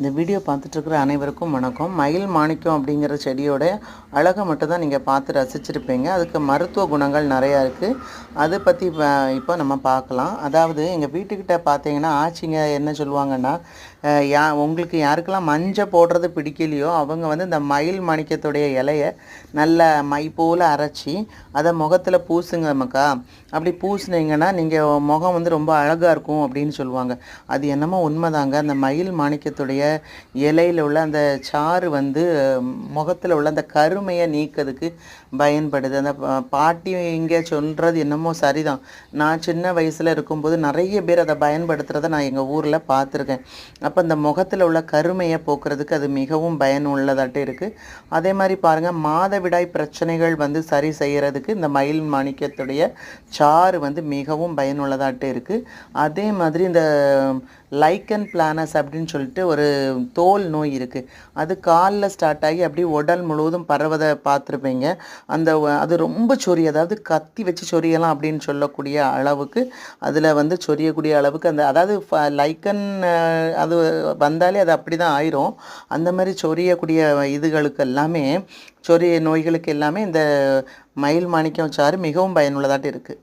இந்த வீடியோ பார்த்துட்ருக்குற அனைவருக்கும் வணக்கம். மயில் மாணிக்கம் அப்படிங்கிற செடியோட அழகை மட்டும் தான் நீங்கள் பார்த்து ரசிச்சிருப்பீங்க. அதுக்கு மருத்துவ குணங்கள் நிறையா இருக்குது அதை பற்றி இப்போ நம்ம பார்க்கலாம். அதாவது எங்கள் வீட்டுக்கிட்ட பார்த்தீங்கன்னா ஆச்சிங்க என்ன சொல்லுவாங்கன்னா யா உங்களுக்கு யாருக்கெல்லாம் மஞ்சள் போடுறது பிடிக்கலையோ அவங்க வந்து இந்த மயில் மாணிக்கத்துடைய இலையை நல்ல மை போல் அரைச்சி அதை முகத்தில் பூசுங்க மக்கா. அப்படி பூசுனீங்கன்னா நீங்கள் முகம் வந்து ரொம்ப அழகாக இருக்கும் அப்படின்னு சொல்லுவாங்க. அது என்னமோ உண்மைதாங்க. அந்த மயில் மாணிக்கத்துடைய இலையில் உள்ள அந்த சாறு வந்து முகத்தில் உள்ள அந்த கருமையை நீக்கிறதுக்கு பயன்படுது. அந்த பாட்டி இங்கே சொல்கிறது என்னமோ சரிதான். நான் சின்ன வயசில் இருக்கும்போது நிறைய பேர் அதை பயன்படுத்துகிறத நான் எங்கள் ஊரில் பார்த்துருக்கேன். அப்போ அந்த முகத்தில் உள்ள கருமையை போக்குறதுக்கு அது மிகவும் பயனுள்ளதாட்டு இருக்குது அதே மாதிரி பாருங்கள் மாதவிடாய் பிரச்சனைகள் வந்து சரி செய்கிறதுக்கு இந்த மயில் மாணிக்கத்துடைய சாறு வந்து மிகவும் பயனுள்ளதாட்டு இருக்குது அதே மாதிரி இந்த லைக்கன் பிளானஸ் அப்படின்னு சொல்லிட்டு ஒரு தோல் நோய் இருக்குது அது காலில் ஸ்டார்ட் ஆகி அப்படியே உடல் முழுவதும் பரவதை பார்த்துருப்பீங்க. அந்த அது ரொம்ப சொறி அதாவது கத்தி வச்சு சொரியலாம் அப்படின்னு சொல்லக்கூடிய அளவுக்கு அதில் வந்து சொரியக்கூடிய அளவுக்கு அந்த அதாவது லைக்கன் அது வந்தாலே அது அப்படி தான் ஆயிரும். அந்த மாதிரி சொரியக்கூடிய இதுகளுக்கு எல்லாமே சொரிய நோய்களுக்கு எல்லாமே இந்த மயில் மாணிக்கம் சாறு மிகவும் பயனுள்ளதாட்டு இருக்குது